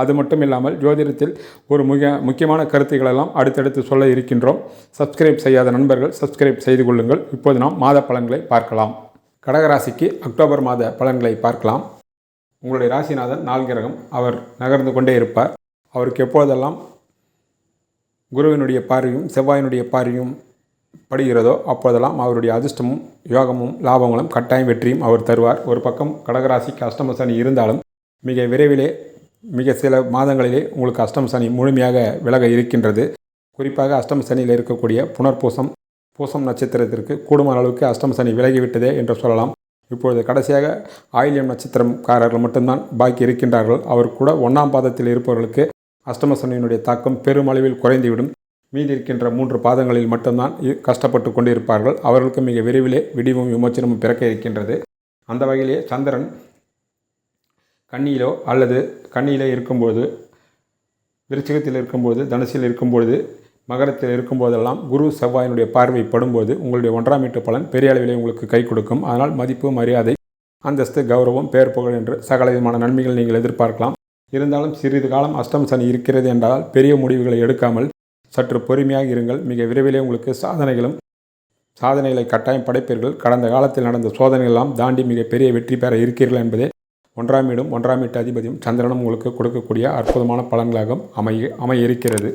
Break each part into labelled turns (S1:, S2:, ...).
S1: அது மட்டும் இல்லாமல் ஜோதிடத்தில் ஒரு மிக முக்கியமான கருத்துக்களெல்லாம் அடுத்தடுத்து சொல்ல இருக்கின்றோம். சப்ஸ்கிரைப் செய்யாத நண்பர்கள் சப்ஸ்கிரைப் செய்து கொள்ளுங்கள். இப்போது நாம் மாத பலன்களை பார்க்கலாம். கடகராசிக்கு அக்டோபர் மாத பலன்களை பார்க்கலாம். உங்களுடைய ராசிநாதன் நாள் கிரகம் அவர் நகர்ந்து கொண்டே இருப்பார். அவருக்கு எப்பொழுதெல்லாம் குருவினுடைய பார்வையும் செவ்வாயினுடைய பார்வையும் படுகிறதோ அப்போதெல்லாம் அவருடைய அதிர்ஷ்டமும் யோகமும் லாபங்களும் கட்டாயம் வெற்றியும் அவர் தருவார். ஒரு பக்கம் கடகராசிக்கு அஷ்டம சனி இருந்தாலும் மிக விரைவிலே மிக சில மாதங்களிலே உங்களுக்கு அஷ்டம் சனி முழுமையாக விலக இருக்கின்றது. குறிப்பாக அஷ்டம் சனியில் இருக்கக்கூடிய புனர்பூசம் பூசம் நட்சத்திரத்திற்கு கூடுமான அளவுக்கு அஷ்டம சனி விலகிவிட்டதே என்று சொல்லலாம். இப்பொழுது கடைசியாக ஆயில்யம் நட்சத்திரக்காரர்கள் மட்டும்தான் பாக்கி இருக்கின்றார்கள். அவர் கூட ஒன்றாம் பாதத்தில் இருப்பவர்களுக்கு அஷ்டம சனியினுடைய தாக்கம் பெருமளவில் குறைந்துவிடும். மீதி இருக்கின்ற மூன்று பாதங்களில் மட்டும்தான் இ- கஷ்டப்பட்டு கொண்டிருப்பார்கள். அவர்களுக்கு மிக விரைவிலே விடிவும் விமோச்சனமும் பிறக்க இருக்கின்றது. அந்த வகையிலே சந்திரன் கண்ணியிலோ அல்லது கன்னியிலே இருக்கும்போது விருச்சிகத்தில் இருக்கும்போது தனுசில் இருக்கும்பொழுது மகரத்தில் இருக்கும்போதெல்லாம் குரு செவ்வாயினுடைய பார்வை படும்போது உங்களுடைய ஒன்றாம் வீட்டு பலன் பெரிய அளவிலே உங்களுக்கு கை கொடுக்கும். அதனால் மதிப்பு மரியாதை அந்தஸ்து கௌரவம் பேர் புகழ் என்று சகல விதமான நன்மைகள் நீங்கள் எதிர்பார்க்கலாம். இருந்தாலும் சிறிது காலம் அஷ்டம் சனி இருக்கிறது என்றால் பெரிய முடிவுகளை எடுக்காமல் சற்று பொறுமையாக இருங்கள். மிக விரைவிலே உங்களுக்கு சாதனைகளும் சாதனைகளை கட்டாயம் படைப்பீர்கள். கடந்த காலத்தில் நடந்த சோதனைகளெல்லாம் தாண்டி மிக பெரிய வெற்றி பெற இருக்கிறீர்கள் என்பதே ஒன்றாம் வீடும் ஒன்றாம் வீட்டு அதிபதியும் சந்திரனும் உங்களுக்கு கொடுக்கக்கூடிய அற்புதமான பலன்களாக அமைய அமைய இருக்கிறது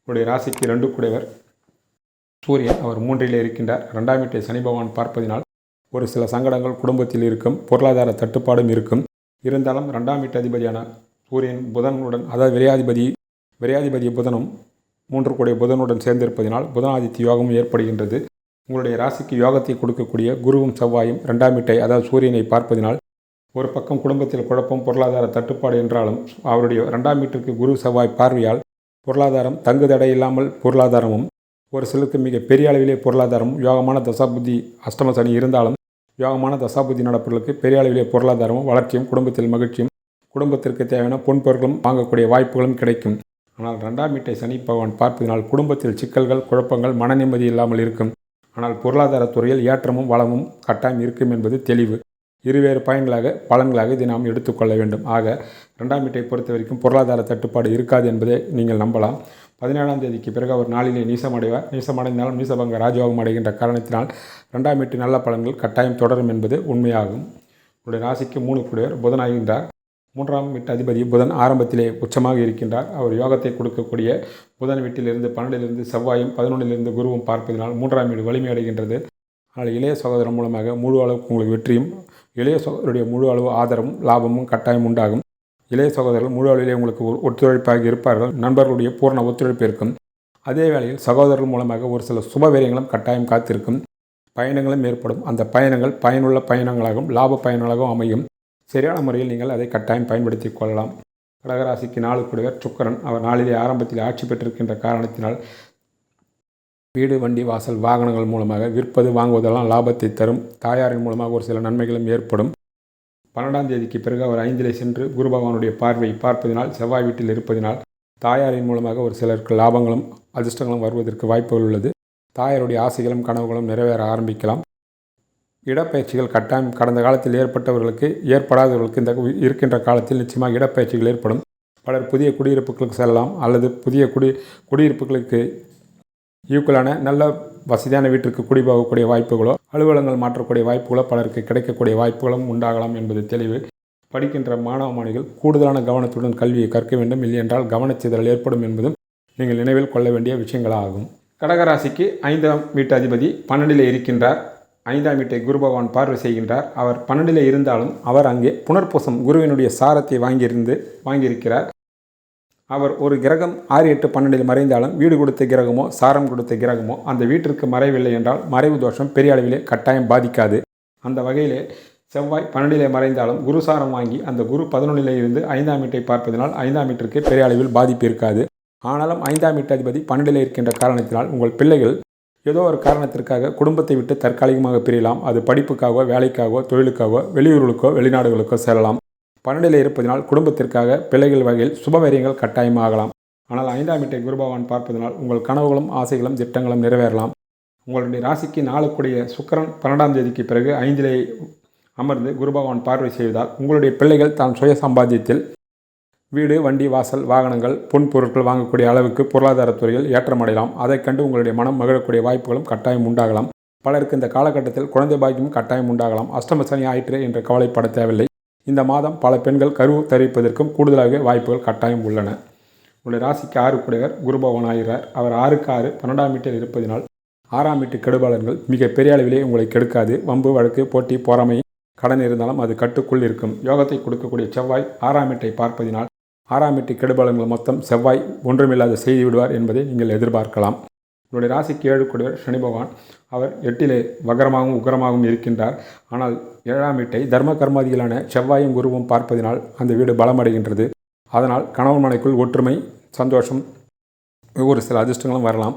S1: உங்களுடைய ராசிக்கு ரெண்டு கூடையவர் சூரியன் அவர் மூன்றிலே இருக்கின்றார். ரெண்டாம் வீட்டை சனி பகவான் பார்ப்பதினால் ஒரு சில சங்கடங்கள் குடும்பத்தில் இருக்கும் பொருளாதார தட்டுப்பாடும் இருக்கும். இருந்தாலும் ரெண்டாம் வீட்டு அதிபதியான சூரியன் புதனுடன் அதாவது விரையாதிபதி விரையாதிபதி புதனும் மூன்று கூடிய புதனுடன் சேர்ந்திருப்பதினால் புதனாதித்ய யோகமும் ஏற்படுகின்றது. உங்களுடைய ராசிக்கு யோகத்தை கொடுக்கக்கூடிய குருவும் செவ்வாயும் ரெண்டாம் வீட்டை அதாவது சூரியனை பார்ப்பதினால் ஒரு பக்கம் குடும்பத்தில் குழப்பம் பொருளாதார தட்டுப்பாடு என்றாலும் அவருடைய ரெண்டாம் வீட்டிற்கு குரு செவ்வாய் பார்வையால் பொருளாதாரம் தங்கு தடை இல்லாமல் பொருளாதாரமும் ஒரு சிலருக்கு மிக பெரிய அளவிலே பொருளாதாரமும் யோகமான தசாபுத்தி அஷ்டம சனி இருந்தாலும் யோகமான தசாபுத்தி நடப்புகளுக்கு பெரிய அளவிலே பொருளாதாரமும் வளர்ச்சியும் குடும்பத்தில் மகிழ்ச்சியும் குடும்பத்திற்கு தேவையான பொன்பொருட்களும் வாங்கக்கூடிய வாய்ப்புகளும் கிடைக்கும். ஆனால் ரெண்டாம் வீட்டை சனி பகவான் பார்ப்பதனால் குடும்பத்தில் சிக்கல்கள் குழப்பங்கள் மன நிம்மதி இல்லாமல் இருக்கும். ஆனால் பொருளாதார துறையில் ஏற்றமும் வளமும் கட்டாயம் இருக்கும் என்பது தெளிவு. இருவேறு பயன்களாக பலன்களாக இதை நாம் எடுத்துக்கொள்ள வேண்டும். ஆக ரெண்டாம் வீட்டை பொறுத்த வரைக்கும் பொருளாதார தட்டுப்பாடு இருக்காது என்பதை நீங்கள் நம்பலாம். பதினேழாம் தேதிக்கு பிறகு அவர் நாளிலே நீசமடைவார் நீசமடைந்தாலும் நீசபங்க ராஜயோகம் அடைகின்ற காரணத்தினால் ரெண்டாம் வீட்டு நல்ல பலன்கள் கட்டாயம் தொடரும் என்பது உண்மையாகும். உங்களுடைய ராசிக்கு மூணு கூடியவர் புதனாகின்றார் மூன்றாம் வீட்டு அதிபதி புதன் ஆரம்பத்திலே உச்சமாக இருக்கின்றார். அவர் யோகத்தை கொடுக்கக்கூடிய புதன் வீட்டிலிருந்து பன்னெண்டிலிருந்து செவ்வாயும் பதினொன்றிலிருந்து குருவும் பார்ப்பதனால் மூன்றாம் வீடு வலிமையடைகின்றது ஆனால் இளைய சகோதரன் மூலமாக முழு அளவுக்கு உங்களுக்கு வெற்றியும் இளைய சகோதரருடைய முழு அளவு ஆதரவும் லாபமும் கட்டாயம் உண்டாகும். இளைய சகோதரர்கள் முழு அளவிலே உங்களுக்கு ஒத்துழைப்பாக இருப்பார்கள். நண்பர்களுடைய பூர்ண ஒத்துழைப்பு இருக்கும். அதே வேளையில் சகோதரர்கள் மூலமாக ஒரு சில சுபவீரியங்களும் கட்டாயம் காத்திருக்கும். பயணங்களும் ஏற்படும். அந்த பயணங்கள் பயனுள்ள பயணங்களாகவும் லாப பயணங்களாகவும் அமையும். சரியான முறையில் நீங்கள் அதை கட்டாயம் பயன்படுத்தி கொள்ளலாம். கடகராசிக்கு நாலு சுக்கரன். அவர் நாளிலே ஆரம்பத்தில் ஆட்சி பெற்றிருக்கின்ற காரணத்தினால் வீடு வண்டி வாசல் வாகனங்கள் மூலமாக விற்பது வாங்குவதெல்லாம் லாபத்தை தரும். தாயாரின் மூலமாக ஒரு சில நன்மைகளும் ஏற்படும். பன்னெண்டாம் தேதிக்கு பிறகு அவர் ஐந்திலே சென்று குரு பகவானுடைய பார்வையை பார்ப்பதினால் செவ்வாய் வீட்டில் இருப்பதினால் தாயாரின் மூலமாக ஒரு சிலருக்கு லாபங்களும் அதிர்ஷ்டங்களும் வருவதற்கு வாய்ப்புகள் உள்ளது. தாயாருடைய ஆசைகளும் கனவுகளும் நிறைவேற ஆரம்பிக்கலாம். இடப்பயிற்சிகள் கட்டாயம் கடந்த காலத்தில் ஏற்பட்டவர்களுக்கு ஏற்படாதவர்களுக்கு இந்த இருக்கின்ற காலத்தில் நிச்சயமாக இடப்பயிற்சிகள் ஏற்படும். பலர் புதிய குடியிருப்புகளுக்கு செல்லலாம் அல்லது புதிய குடி குடியிருப்புகளுக்கு ஈக்குவலான நல்ல வசதியான வீட்டிற்கு குடிபோகக்கூடிய வாய்ப்புகளோ அலுவலகங்கள் மாற்றக்கூடிய வாய்ப்புகளோ பலருக்கு கிடைக்கக்கூடிய வாய்ப்புகளும் உண்டாகலாம் என்பது தெளிவு. படிக்கின்ற மாணவ மாணவிகள் கூடுதலான கவனத்துடன் கல்வியை கற்க வேண்டும். இல்லையென்றால் கவனச்சிதறல் ஏற்படும் என்பதும் நீங்கள் நினைவில் கொள்ள வேண்டிய விஷயங்களாகும். கடகராசிக்கு ஐந்தாம் வீட்டு அதிபதி பன்னெண்டில் இருக்கின்றார். ஐந்தாம் வீட்டை குரு பகவான் பார்வை செய்கின்றார். அவர் பன்னெண்டில் இருந்தாலும் அவர் அங்கே புனர்பூசம் குருவினுடைய சாரத்தை வாங்கியிருந்து வாங்கியிருக்கிறார். அவர் ஒரு கிரகம் ஆறு எட்டு பன்னெண்டில் மறைந்தாலும் வீடு கொடுத்த கிரகமோ சாரம் கொடுத்த கிரகமோ அந்த வீட்டிற்கு மறைவில்லை என்றால் மறைவு தோஷம் பெரிய அளவிலே கட்டாயம் பாதிக்காது. அந்த வகையிலே செவ்வாய் பன்னெண்டிலே மறைந்தாலும் குரு சாரம் வாங்கி அந்த குரு பதினொன்றிலே இருந்து ஐந்தாம் வீட்டை பார்ப்பதனால் ஐந்தாம் வீட்டிற்கு பெரிய அளவில் பாதிப்பு இருக்காது. ஆனாலும் ஐந்தாம் வீட்டு அதிபதி இருக்கின்ற காரணத்தினால் உங்கள் பிள்ளைகள் ஏதோ ஒரு காரணத்திற்காக குடும்பத்தை விட்டு தற்காலிகமாக பிரியலாம். அது படிப்புக்காகவோ வேலைக்காகவோ தொழிலுக்காகவோ வெளியூர்களுக்கோ வெளிநாடுகளுக்கோ செல்லலாம். பன்னெண்டில் இருப்பதனால் குடும்பத்திற்காக பிள்ளைகள் வகையில் சுபவரியங்கள் கட்டாயமாகலாம். ஆனால் ஐந்தாம் வீட்டை குருபவான் பார்ப்பதனால் உங்கள் கனவுகளும் ஆசைகளும் திட்டங்களும் நிறைவேறலாம். உங்களுடைய ராசிக்கு நாளுக்குடைய சுக்கரன் பன்னெண்டாம் தேதிக்கு பிறகு ஐந்திலே அமர்ந்து குருபகவான் பார்வை செய்வதால் உங்களுடைய பிள்ளைகள் தான் சுய சம்பாத்தியத்தில் வீடு வண்டி வாசல் வாகனங்கள் பொன் பொருட்கள் வாங்கக்கூடிய அளவுக்கு பொருளாதாரத்துறையில் ஏற்றமடையலாம். அதைக் கண்டு உங்களுடைய மனம் மகிழக்கூடிய வாய்ப்புகளும் கட்டாயம் உண்டாகலாம். பலருக்கு இந்த காலகட்டத்தில் குழந்தை பாக்கியம் கட்டாயம் உண்டாகலாம். அஷ்டம சனி ஆயிற்று என்று கவலைப்பட தேவையில்லை. இந்த மாதம் பல பெண்கள் கரு தெரிவிப்பதற்கும் கூடுதலாக வாய்ப்புகள் கட்டாயம் உள்ளன. உங்களுடைய ராசிக்கு ஆறு குடையவர் குருபவன் ஆகிறார். அவர் ஆறுக்கு ஆறு பன்னெண்டாம் வீட்டில் இருப்பதினால் ஆறாம் வீட்டு கெடுபாளர்கள் மிக பெரிய அளவிலே உங்களை கெடுக்காது. வம்பு வழக்கு போட்டி பொறாமை கடன் இருந்தாலும் அது கட்டுக்குள் இருக்கும். யோகத்தை கொடுக்கக்கூடிய செவ்வாய் ஆறாம் வீட்டை பார்ப்பதினால் ஆறாம் வீட்டு கெடுபாளர்கள் மொத்தம் செவ்வாய் ஒன்றுமில்லாத செய்து விடுவார் என்பதை நீங்கள் எதிர்பார்க்கலாம். இவருடைய ராசிக்கு ஏழு கூடியவர் சனி பகவான் அவர் எட்டிலே வகரமாகவும் உகரமாகவும் இருக்கின்றார். ஆனால் ஏழாம் வீட்டை தர்ம கர்மாதிகளான செவ்வாயும் குருவும் பார்ப்பதினால் அந்த வீடு பலமடைகின்றது. அதனால் கணவன் மனைக்குள் ஒற்றுமை சந்தோஷம் ஒரு சில அதிர்ஷ்டங்களும் வரலாம்.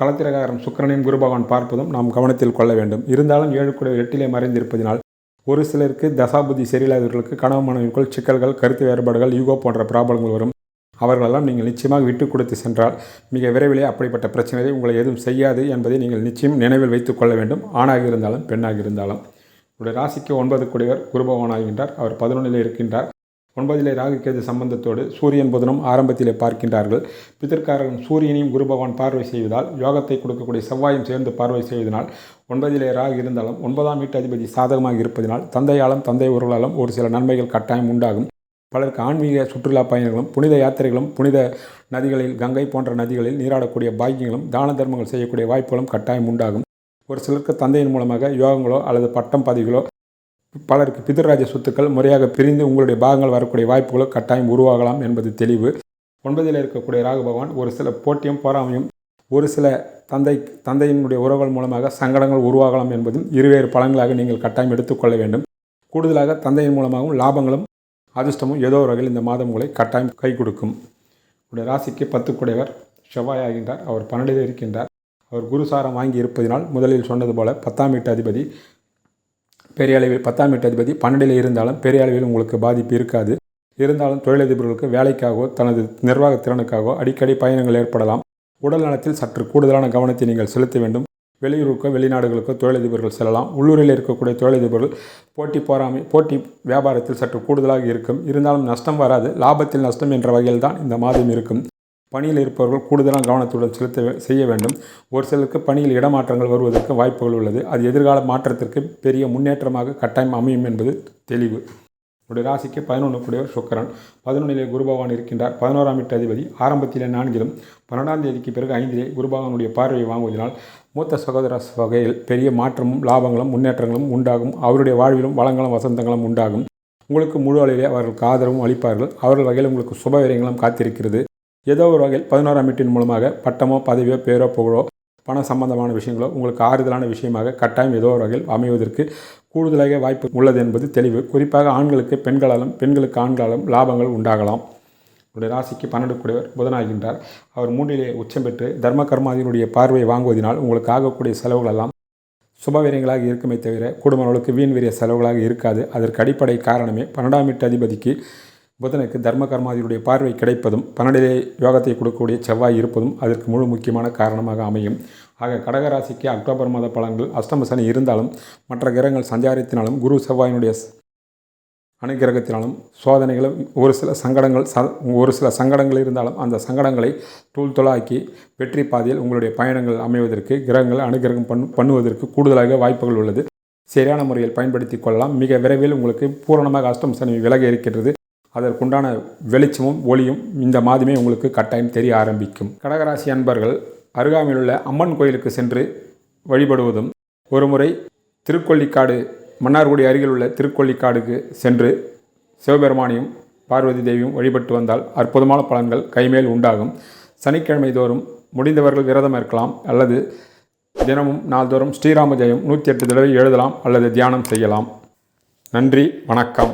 S1: களத்திரகாரம் சுக்கரனையும் குரு பகவான் பார்ப்பதும் நாம் கவனத்தில் கொள்ள வேண்டும். இருந்தாலும் ஏழு கூட எட்டிலே மறைந்திருப்பதினால் ஒரு சிலருக்கு தசாபுதி சரியில்லாதவர்களுக்கு கணவன் மனைவிக்குள் சிக்கல்கள் கருத்து வேறுபாடுகள் யூகோ போன்ற ப்ராப்ளங்கள் வரும். அவர்களெல்லாம் நீங்கள் நிச்சயமாக விட்டு கொடுத்து சென்றால் மிக விரைவிலே அப்படிப்பட்ட பிரச்சனையை உங்களை எதுவும் செய்யாது என்பதை நீங்கள் நிச்சயம் நினைவில் வைத்துக் கொள்ள வேண்டும். ஆணாக இருந்தாலும் பெண்ணாக இருந்தாலும். உங்களுடைய ராசிக்கு ஒன்பது குடிவர் குருபவனாகின்றார் ஆகின்றார். அவர் பதினொன்றிலே இருக்கின்றார். ஒன்பதிலே ராகுகேது சம்பந்தத்தோடு சூரியன் புதனும் ஆரம்பத்திலே பார்க்கின்றார்கள். பிதற்காரன் சூரியனையும் குரு பகவான் பார்வை செய்வதால் யோகத்தை கொடுக்கக்கூடிய செவ்வாயும் சேர்ந்து பார்வை செய்வதனால் ஒன்பதிலே ராகு இருந்தாலும் ஒன்பதாம் வீட்டு அதிபதி சாதகமாக இருப்பதனால் தந்தையாலும் தந்தை உருவலாலும் ஒரு சில நன்மைகள் கட்டாயம் உண்டாகும். பலருக்கு ஆன்மீக சுற்றுலா பயணிகளும் புனித யாத்திரைகளும் புனித நதிகளில் கங்கை போன்ற நதிகளில் நீராடக்கூடிய பாக்கியங்களும் தான தர்மங்கள் செய்யக்கூடிய வாய்ப்புகளும் கட்டாயம் உண்டாகும். ஒரு சிலருக்கு தந்தையின் மூலமாக யோகங்களோ அல்லது பட்டம் பதவிகளோ பலருக்கு பிதர்ராஜ சொத்துக்கள் முறையாக பிரிந்து உங்களுடைய பாகங்கள் வரக்கூடிய வாய்ப்புகளோ கட்டாயம் உருவாகலாம் என்பது தெளிவு. ஒன்பதில் இருக்கக்கூடிய ராகு பகவான் ஒரு சில போட்டியும் போராமையும் ஒரு சில தந்தை தந்தையினுடைய உறவுகள் மூலமாக சங்கடங்கள் உருவாகலாம் என்பதும் இருவேறு பலன்களாக நீங்கள் கட்டாயம் எடுத்துக்கொள்ள வேண்டும். கூடுதலாக தந்தையின் மூலமாகவும் லாபங்களும் அதிர்ஷ்டமும் ஏதோ ஒரு வகையில் இந்த மாதம் உங்களை கட்டாயம் கை கொடுக்கும். உடைய ராசிக்கு பத்து குடைவர் செவ்வாய் ஆகின்றார் அவர் பன்னெண்டில் இருக்கின்றார். அவர் குருசாரம் வாங்கி இருப்பதினால் முதலில் சொன்னது போல பத்தாம் வீட்டு அதிபதி பெரிய அளவில் பத்தாம் வீட்டு அதிபதி பன்னெண்டில் இருந்தாலும் பெரிய அளவில் உங்களுக்கு பாதிப்பு இருக்காது. இருந்தாலும் தொழிலதிபர்களுக்கு வேலைக்காகவோ தனது நிர்வாக திறனுக்காகவோ அடிக்கடி பயணங்கள் ஏற்படலாம். உடல் நலத்தில் சற்று கூடுதலான கவனத்தை நீங்கள் செலுத்த வேண்டும். வெளியூருக்கோ வெளிநாடுகளுக்கோ தொழிலதிபர்கள் செல்லலாம். உள்ளூரில் இருக்கக்கூடிய தொழிலதிபர்கள் போட்டி போராமை போட்டி வியாபாரத்தில் சற்று கூடுதலாக இருக்கும். இருந்தாலும் நஷ்டம் வராது. லாபத்தில் நஷ்டம் என்ற வகையில் தான் இந்த மாதம் இருக்கும். பணியில் இருப்பவர்கள் கூடுதலான கவனத்துடன் செலுத்த செய்ய வேண்டும். ஒரு சிலருக்கு பணியில் இடமாற்றங்கள் வருவதற்கு வாய்ப்புகள் உள்ளது. அது எதிர்கால மாற்றத்திற்கு பெரிய முன்னேற்றமாக கட்டாயம் அமையும் என்பது தெளிவு. உடைய ராசிக்கு பதினொன்று கூடியவர் சுக்கரன். பதினொன்றிலே குருபகவான் இருக்கின்றார். பதினோராம் வீட்டு அதிபதி. ஆரம்பத்திலே நான்கிலும் பன்னெண்டாம் தேதிக்கு பிறகு ஐந்திலே குருபகவானுடைய பார்வையை வாங்குவதனால் மூத்த சகோதர வகையில் பெரிய மாற்றமும் லாபங்களும் முன்னேற்றங்களும் உண்டாகும். அவருடைய வாழ்விலும் வளங்களும் வசந்தங்களும் உண்டாகும். உங்களுக்கு முழு அளவிலே அவர்களுக்கு ஆதரவும் அளிப்பார்கள். அவர்கள் வகையில் உங்களுக்கு சுபவீரியங்களும் காத்திருக்கிறது. ஏதோ ஒரு வகையில் பதினோராம் வீட்டின் மூலமாக பட்டமோ பதவியோ பேரோ புகழோ பண சம்பந்தமான விஷயங்களோ உங்களுக்கு ஆறுதலான விஷயமாக கட்டாயம் ஏதோ ஒரு வகையில் அமைவதற்கு கூடுதலாக வாய்ப்பு உள்ளது என்பது தெளிவு. குறிப்பாக ஆண்களுக்கு பெண்களாலும் பெண்களுக்கு ஆண்களாலும் லாபங்கள் உண்டாகலாம். உடைய ராசிக்கு பன்னெண்டு கூடியவர் புதனாகின்றார். அவர் மூன்றிலே உச்சம் பெற்று தர்ம கர்மாதியினுடைய பார்வையை வாங்குவதனால் உங்களுக்கு ஆகக்கூடிய செலவுகள் எல்லாம் சுபவீரியங்களாக இருக்குமே தவிர குடும்பங்களுக்கு வீண் வீரிய செலவுகளாக இருக்காது. அதற்கு அடிப்படை காரணமே பன்னெண்டாம் வீட்டு அதிபதிக்கு புதனுக்கு தர்ம கர்மாதியுடைய பார்வை கிடைப்பதும் பன்னெண்டிலே யோகத்தை கொடுக்கக்கூடிய செவ்வாய் இருப்பதும் அதற்கு முழு முக்கியமான காரணமாக அமையும். ஆக கடகராசிக்கு அக்டோபர் மாத பலன்கள் அஷ்டம சனி இருந்தாலும் மற்ற கிரகங்கள் சஞ்சாரத்தினாலும் குரு செவ்வாயினுடைய அனுகிரகத்தினாலும் சோதனைகளும் ஒரு சில சங்கடங்கள் ச ஒரு சில சங்கடங்கள் இருந்தாலும் அந்த சங்கடங்களை தூள் தூளாக்கி வெற்றி பாதையில் உங்களுடைய பயணங்கள் அமைவதற்கு கிரகங்கள் அனுகிரகம் பண்ணு பண்ணுவதற்கு கூடுதலாக வாய்ப்புகள் உள்ளது. சரியான முறையில் பயன்படுத்தி கொள்ளலாம். மிக விரைவில் உங்களுக்கு பூரணமாக அஷ்டம சனி விலக இருக்கின்றது. அதற்குண்டான வெளிச்சமும் ஒளியும் இந்த மாதமே உங்களுக்கு கட்டாயம் தெரிய ஆரம்பிக்கும். கடகராசி அன்பர்கள் அருகாமையில் உள்ள அம்மன் கோயிலுக்கு சென்று வழிபடுவதும் ஒருமுறை திருக்கொல்லிக்காடு மன்னார்குடி அருகில் உள்ள திருக்கொல்லிக்காடுக்கு சென்று சிவபெருமானையும் பார்வதி தேவியும் வழிபட்டு வந்தால் அற்புதமான பலன்கள் கைமேல் உண்டாகும். சனிக்கிழமை தோறும் முடிந்தவர்கள் விரதம் இருக்கலாம் அல்லது தினமும் நாள்தோறும் ஸ்ரீராம ஜெயம் நூற்றி எட்டு தடவை எழுதலாம் அல்லது தியானம் செய்யலாம். நன்றி வணக்கம்.